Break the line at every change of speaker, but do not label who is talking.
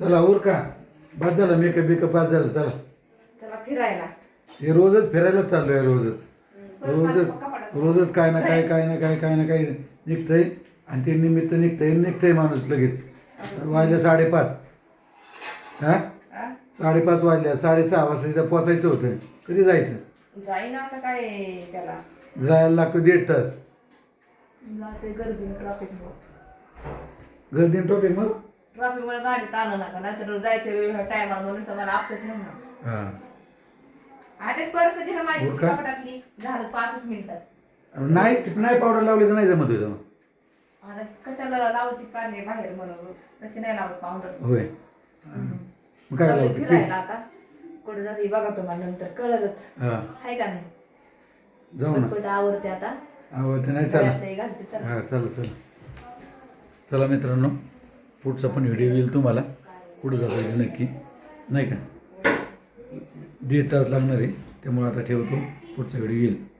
चला उर का? बाद झालं मेकअप बिकअप बाद झालं चला.
चला फिरायला.
हे रोजच फिरायलाच चाललोय रोजच. रोजच रोजच काय ना काय काय ना काय काय ना काय निघतंय. आणि ते निमित्त निघतंय निघतंय माणूस लगेच. वाजल्या साडेपाच. हा? साडेपाच वाजल्या. साडेसहा वाजता तिथं पोचायचं होतं. कधी जायचं?
जाईन आता काय त्याला.
जायला लागतं दीड तास.
गर्दी ट्रॉफिक
गर्दी ट्रॉफिक मग
ट्रॉफिकमुळे गाडी ताणू नका नाहीतर जायच्या वेळ टायमाला म्हणून मला आपलंच म्हणणार
हां.
आधीच परत घेणं माझी
हो का?
कपाटातली झालं पाचच मिनिटात.
नाही नाही पावडर लावली तर नाही जमत होतं
आता कशाला लावती चालले बाहेर म्हणून तशी नाही लावत पावडर.
होय. मग काय
चालले
लावते?
फिरायला आता. कुठे जाते बघा तुम्हाला नंतर कळलंच.
हां.
आहे का नाही?
जाऊ ना.
पटपट आवडते आता?
अहो ते नाही चालत
घालते चला.
हां चला चला. चला मित्रांनो. पुढचा पण व्हिडिओ येईल तुम्हाला. कुठं जाता येईल नक्की. नाही का? दीड तास लागणार आहे. त्यामुळे आता ठेवतो. पुढचा व्हिडिओ येईल.